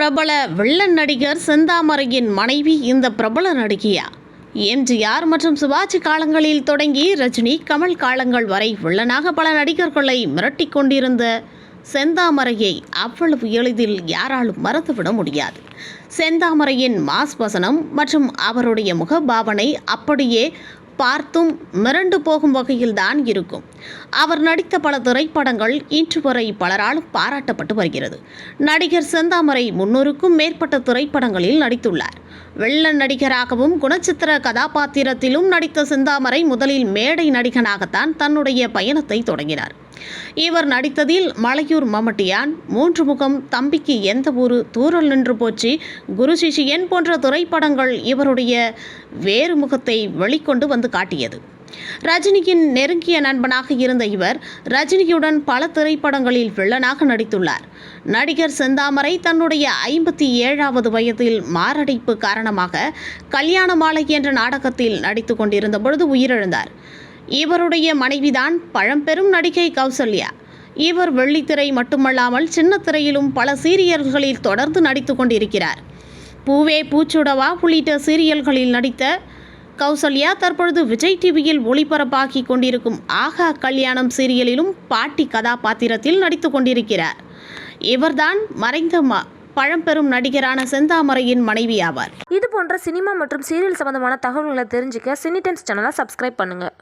பிரபல வில்லன் நடிகர் செந்தாமரையின் மனைவி இந்த பிரபல நடிகையா? எம்ஜிஆர் மற்றும் சிவாஜி காலங்களில் தொடங்கி ரஜினி கமல் காலங்கள் வரை வில்லனாக பல நடிகர்களை மிரட்டிக் கொண்டிருந்த செந்தாமரையை அவ்வளவு எளிதில் யாராலும் மறந்துவிட முடியாது. செந்தாமரையின் மாஸ் வசனம் மற்றும் அவருடைய முகபாவனை அப்படியே பார்த்தும் மிரண்டு போகும் வகையில்தான் இருக்கும். அவர் நடித்த பல திரைப்படங்கள் இன்று வரை பலராலும் பாராட்டப்பட்டு வருகிறது. நடிகர் செந்தாமரை முன்னூறுக்கும் மேற்பட்ட திரைப்படங்களில் நடித்துள்ளார். வெள்ள நடிகராகவும் குணச்சித்திர கதாபாத்திரத்திலும் நடித்த செந்தாமரை முதலில் மேடை நடிகனாகத்தான் தன்னுடைய பயணத்தை தொடங்கினார். இவர் நடித்ததில் மலையூர் மமட்டியான் மூன்று முகம் தம்பிக்கு எந்த ஊரு தூரல் நின்று போச்சு குரு சிஷியன் போன்ற திரைப்படங்கள் இவருடைய வேறு முகத்தை வெளிக்கொண்டு வந்து காட்டியது. ரஜினியின் நெருங்கிய நண்பனாக இருந்த இவர் ரஜினியுடன் பல திரைப்படங்களில் வில்லனாக நடித்துள்ளார். நடிகர் செந்தாமரை தன்னுடைய ஐம்பத்தி ஏழாவது வயதில் மாரடைப்பு காரணமாக கல்யாண மாலை என்ற நாடகத்தில் நடித்து கொண்டிருந்த பொழுது உயிரிழந்தார். இவருடைய மனைவிதான் பழம்பெரும் நடிகை கௌசல்யா. இவர் வெள்ளித்திரை மட்டுமல்லாமல் சின்ன திரையிலும் பல சீரியல்களில் தொடர்ந்து நடித்து கொண்டிருக்கிறார். பூவே பூச்சுடவா உள்ளிட்ட சீரியல்களில் நடித்த கௌசல்யா தற்பொழுது விஜய் டிவியில் ஒளிபரப்பாகி கொண்டிருக்கும் ஆகா கல்யாணம் சீரியலிலும் பாட்டி கதாபாத்திரத்தில் நடித்து கொண்டிருக்கிறார். இவர்தான் மறைந்த ம பழம்பெரும் நடிகரான செந்தாமரையின் மனைவி ஆவார். இது போன்ற சினிமா மற்றும் சீரியல் சம்பந்தமான தகவல்களை தெரிஞ்சுக்க சினிடென்ஸ் சேனலை சப்ஸ்கிரைப் பண்ணுங்கள்